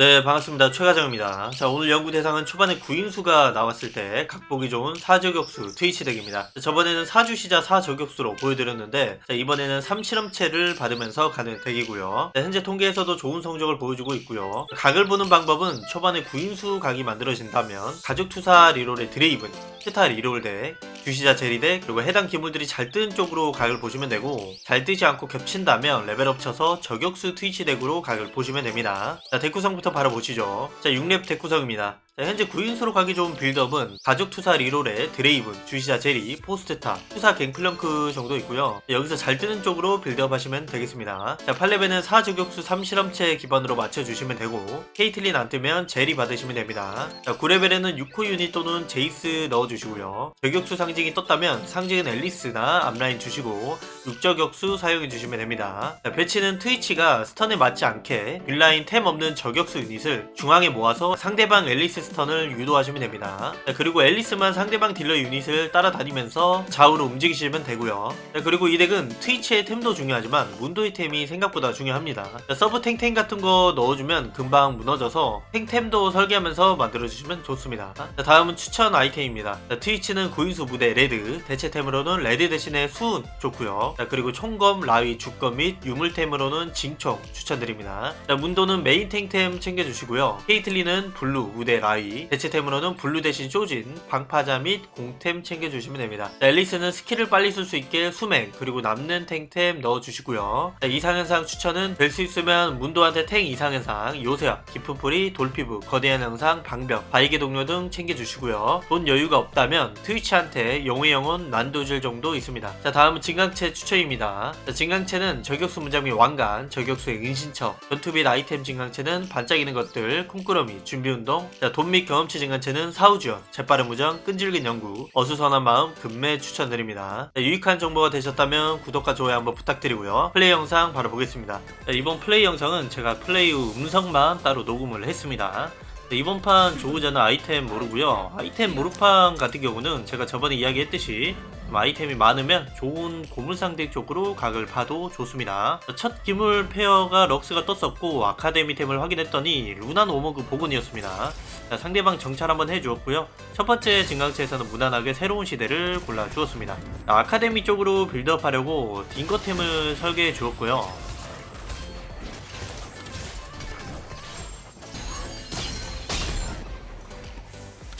네, 반갑습니다. 최가정입니다. 자, 오늘 연구 대상은 초반에 구인수가 나왔을 때 각보기 좋은 사저격수 트위치 덱입니다. 자, 저번에는 사주시자 사저격수로 보여드렸는데, 자, 이번에는 3실험체를 받으면서 가는 덱이고요. 자, 현재 통계에서도 좋은 성적을 보여주고 있고요. 각을 보는 방법은 초반에 구인수 각이 만들어진다면 가족투사 리롤의 드레이븐, 스타 리롤 덱, 주시자 제리 덱, 그리고 해당 기물들이 잘 뜨는 쪽으로 각을 보시면 되고, 잘 뜨지 않고 겹친다면 레벨업 쳐서 저격수 트위치 덱으로 각을 보시면 됩니다. 자, 덱 구성부터 바로 보시죠. 자, 6렙 덱 구성입니다. 자, 현재 9인수로 가기 좋은 빌드업은 가족 투사 리롤의 드레이븐, 주시자 제리, 포스트타, 투사 갱플렁크 정도 있고요. 자, 여기서 잘 뜨는 쪽으로 빌드업 하시면 되겠습니다. 자, 8렙에는 4저격수 3실험체 기반으로 맞춰주시면 되고, 케이틀린 안 뜨면 제리 받으시면 됩니다. 자, 9레벨에는 6호 유닛 또는 제이스 넣어주시고요. 저격수 상징이 떴다면 상징은 앨리스나 앞라인 주시고, 6저격수 사용해주시면 됩니다. 자, 배치는 트위치가 스턴에 맞지 않게 빌라인 템 없는 저격수 유닛을 중앙에 모아서 상대방 앨리스 스 턴을 유도하시면 됩니다. 자, 그리고 앨리스만 상대방 딜러 유닛을 따라다니면서 좌우로 움직이시면 되고요. 자, 그리고 이 덱은 트위치의 템도 중요하지만 문도의 템이 생각보다 중요합니다. 자, 서브 탱탱 같은 거 넣어주면 금방 무너져서 탱템도 설계하면서 만들어주시면 좋습니다. 자, 다음은 추천 아이템입니다. 자, 트위치는 구인수 무대 레드, 대체템으로는 레드 대신에 수은 좋고요. 자, 그리고 총검, 라위, 죽검 및 유물템으로는 징총 추천드립니다. 자, 문도는 메인 탱템 챙겨주시고요. 케이틀리는 블루, 무대, 라위, 대체템으로는 블루 대신 쇼진, 방파자 및 공템 챙겨주시면 됩니다. 자, 앨리스는 스킬을 빨리 쓸 수 있게 수맹, 그리고 남는 탱템 넣어주시고요. 자, 이상 현상 추천은 될 수 있으면 문도한테 탱 이상 현상, 요새학, 깊은 뿌리, 돌피부, 거대한 영상, 방벽, 바이게 동료 등 챙겨주시고요. 돈 여유가 없다면 트위치한테 영웅의 영혼 난도질 정도 있습니다. 자, 다음은 진강체 추천입니다. 자, 진강체는 저격수 문장 및 왕관, 저격수의 은신처, 전투 및 아이템 진강체는 반짝이는 것들, 콩꾸러미, 준비운동, 자, 돈 및 경험치 진강체는 사후 지원, 재빠른 무정, 끈질긴 연구, 어수선한 마음, 금매 추천드립니다. 자, 유익한 정보가 되셨다면 구독과 좋아요 한번 부탁드리고요. 플레이 영상 바로 보겠습니다. 자, 이번 플레이 영상은 제가 플레이 후 음성만 따로 녹음을 했습니다. 네, 이번 판 조우자는 아이템 모르고요. 아이템 모르판 같은 경우는 제가 저번에 이야기했듯이 좀 아이템이 많으면 좋은 고물상대 쪽으로 각을 봐도 좋습니다. 첫 기물 페어가 럭스가 떴었고 아카데미템을 확인했더니 루난 오머그 복원이었습니다. 자, 상대방 정찰 한번 해주었고요. 첫 번째 증강체에서는 무난하게 새로운 시대를 골라주었습니다. 자, 아카데미 쪽으로 빌드업 하려고 딩거템을 설계해 주었고요.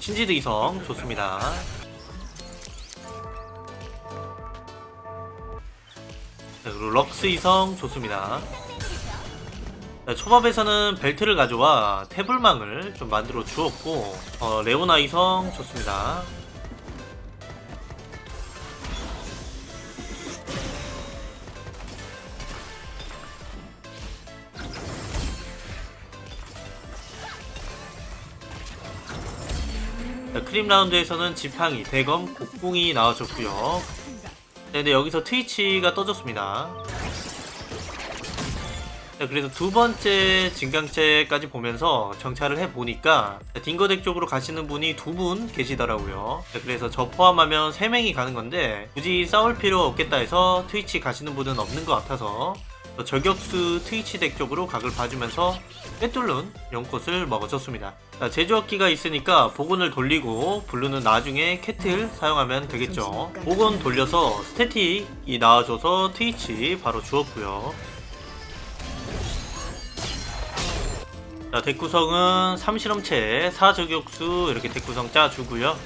신지드 이성 좋습니다. 자, 그리고 럭스 이성 좋습니다. 자, 초밥에서는 벨트를 가져와 태블망을 좀 만들어 주었고 어, 레오나 이성 좋습니다. 자, 크림 라운드에서는 지팡이, 대검, 곡궁이 나와줬고요. 네, 근데 여기서 트위치가 떠졌습니다. 자, 그래서 두 번째 진강체까지 보면서 정찰을 해보니까 딩거덱 쪽으로 가시는 분이 두 분 계시더라고요. 자, 그래서 저 포함하면 세 명이 가는 건데 굳이 싸울 필요 없겠다 해서 트위치 가시는 분은 없는 것 같아서 저격수 트위치 덱 쪽으로 각을 봐주면서 꿰뚫는 연꽃을 먹어줬습니다. 자, 제조학기가 있으니까 복원을 돌리고 블루는 나중에 캐틀 사용하면 되겠죠. 복원 돌려서 스태틱이 나와줘서 트위치 바로 주었고요. 자, 덱 구성은 3실험체, 4저격수 이렇게 덱 구성 짜주고요.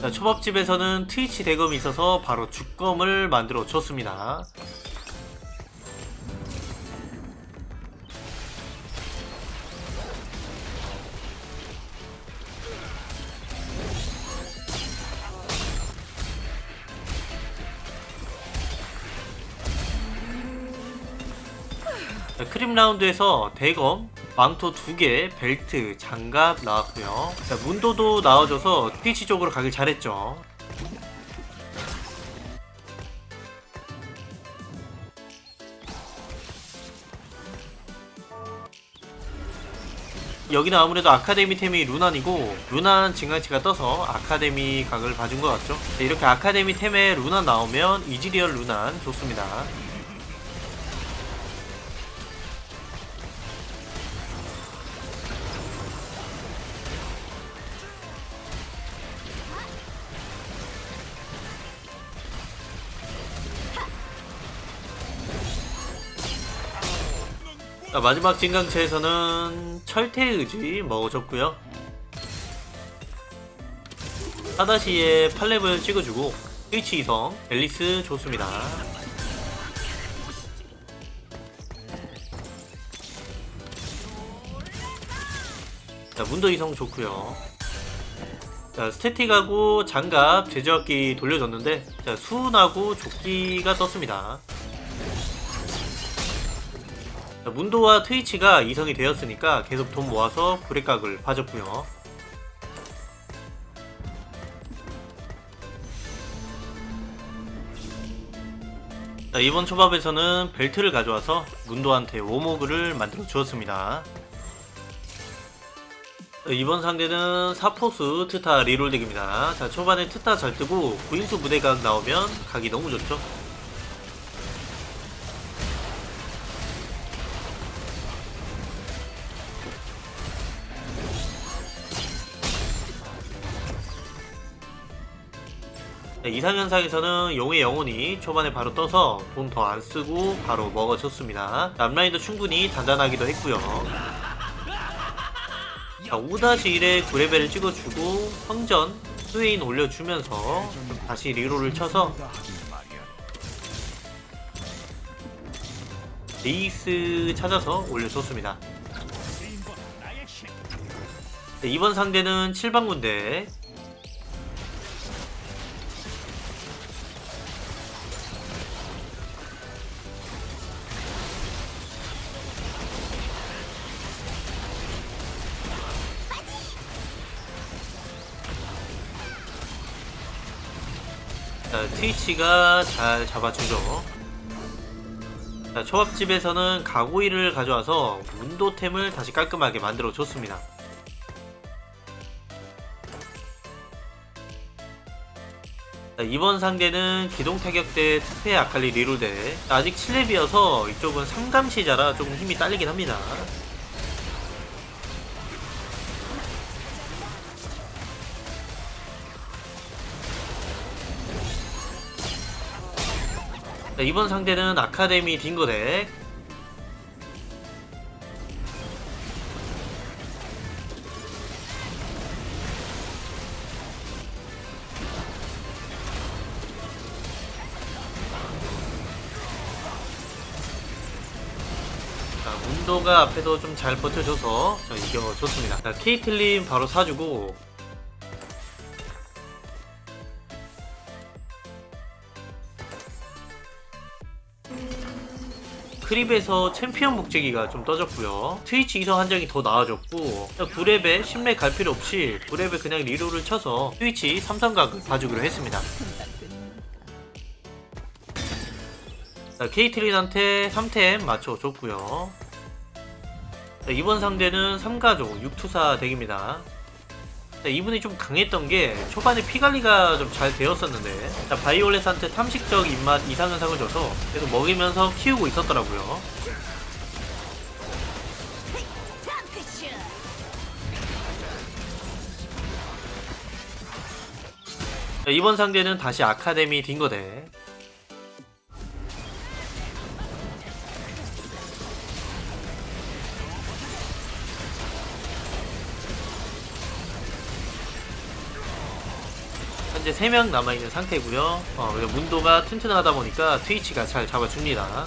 자, 초밥집에서는 트위치 대검이 있어서 바로 죽검을 만들어 줬습니다. 자, 크림 라운드에서 대검, 망토 2개, 벨트, 장갑 나왔고요. 자, 문도도 나와줘서 트위치 쪽으로 가길 잘했죠. 여기는 아무래도 아카데미 템이 루난이고 루난 증강치가 떠서 아카데미 각을 봐준 것 같죠 네, 이렇게 아카데미 템에 루난 나오면 이지리얼 루난 좋습니다 자, 마지막 진강체에서는 철퇴의 의지 먹어줬고요. 사다시에 8렙을 찍어주고 스위치 이성 앨리스 좋습니다. 자 문도 이성 좋고요. 자 스태틱하고 장갑 제조학기 돌려줬는데 자 수은하고 조끼가 떴습니다. 자, 문도와 트위치가 이성이 되었으니까 계속 돈 모아서 브레각을 봐줬고요. 자, 이번 초밥에서는 벨트를 가져와서 문도한테 오모그를 만들어 주었습니다. 자, 이번 상대는 사포스 트타 리롤 덱입니다. 자, 초반에 트타 잘 뜨고 구인수 무대각 나오면 각이 너무 좋죠. 이상현상에서는 용의 영혼이 초반에 바로 떠서 돈 더 안 쓰고 바로 먹어줬습니다. 앞라인도 충분히 단단하기도 했고요. 자, 5-1에 9레벨을 찍어주고 황전 스웨인 올려주면서 다시 리롤을 쳐서 레이스 찾아서 올려줬습니다. 네, 이번 상대는 7방 군대 자, 트위치가 잘 잡아주죠. 자, 초밥집에서는 가고이를 가져와서 문도템을 다시 깔끔하게 만들어 줬습니다. 자, 이번 상대는 기동 타격대 특패 아칼리 리롤대 아직 7렙이어서 이쪽은 삼감시자라 조금 힘이 딸리긴 합니다. 자, 이번 상대는 아카데미 딩거덱 자, 문도가 앞에서 좀잘 버텨줘서 저 이겨줬습니다. 자, 케이틀린 바로 사주고 크립에서 챔피언 목재기가 좀 떠졌고요. 트위치 이성 한 장이 더 나아졌고 9렙에 10렙 갈 필요 없이 9렙에 그냥 리로를 쳐서 트위치 삼성각을 봐주기로 했습니다. 자, 케이틀린한테 3템 맞춰줬고요. 자, 이번 상대는 3가족 6투사 덱입니다. 자, 이분이 좀 강했던 게 초반에 피관리가 좀 잘 되었었는데 자, 바이올렛한테 탐식적 입맛 이상 현상을 줘서 계속 먹이면서 키우고 있었더라고요. 자, 이번 상대는 다시 아카데미 딩거대 현재 3명 남아있는 상태고요. 어, 그리고 문도가 튼튼하다 보니까 트위치가 잘 잡아줍니다.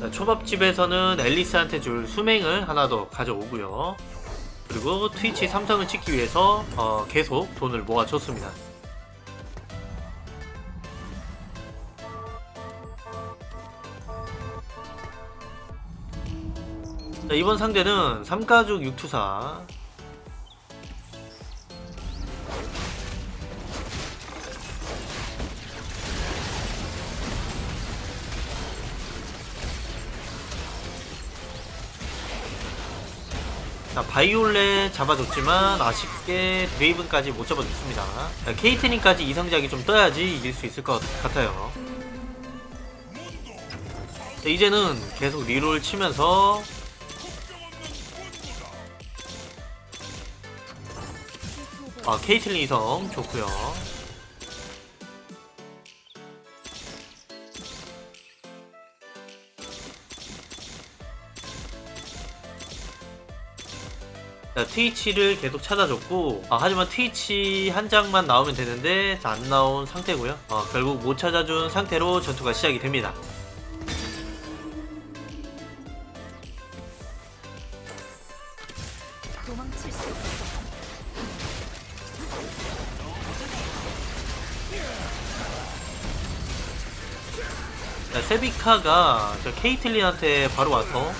자, 초밥집에서는 앨리스한테 줄 수맹을 하나 더 가져오고요. 그리고 트위치 삼성을 찍기 위해서 어, 계속 돈을 모아줬습니다 자, 이번 상대는 삼가죽 육투사 자, 바이올렛 잡아줬지만 아쉽게 드레이븐까지 못 잡아줬습니다. 자, 케이트닝까지 이성작이 좀 떠야지 이길 수 있을 것 같아요. 자, 이제는 계속 리롤 치면서 아 케이틀린 이성 좋구요. 자, 트위치를 계속 찾아줬고 아, 하지만 트위치 한 장만 나오면 되는데 안 나온 상태고요. 아, 결국 못 찾아준 상태로 전투가 시작이 됩니다. 세비카가 저 케이틀린한테 바로 와서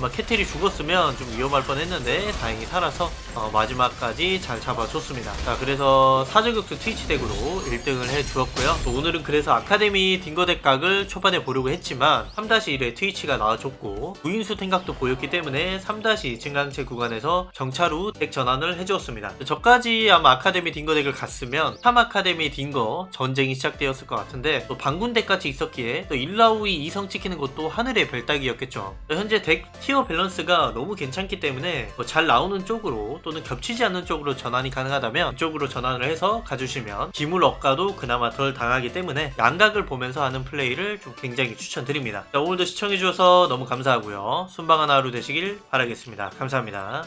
막 캐틀이 죽었으면 좀 위험할 뻔했는데 다행히 살아서 어, 마지막까지 잘 잡아줬습니다. 자 그래서 사저격수 트위치 덱으로 1등을 해주었고요. 또 오늘은 그래서 아카데미 딩거덱 각을 초반에 보려고 했지만 3-1에 트위치가 나와줬고 구인수 생각도 보였기 때문에 3-2 증강체 구간에서 정찰 후덱 전환을 해주었습니다. 저까지 아마 아카데미 딩거덱을 갔으면 3 아카데미 딩거 전쟁이 시작되었을 것 같은데 또 방군 덱같이 있었기에 또 일라우이 이성 찍히는 것도 하늘의 별따기였겠죠. 현재 덱 티어 밸런스가 너무 괜찮기 때문에 뭐 잘 나오는 쪽으로 또는 겹치지 않는 쪽으로 전환이 가능하다면 그쪽으로 전환을 해서 가주시면 기물 억가도 그나마 덜 당하기 때문에 양각을 보면서 하는 플레이를 좀 굉장히 추천드립니다. 자, 오늘도 시청해주셔서 너무 감사하고요. 순방한 하루 되시길 바라겠습니다. 감사합니다.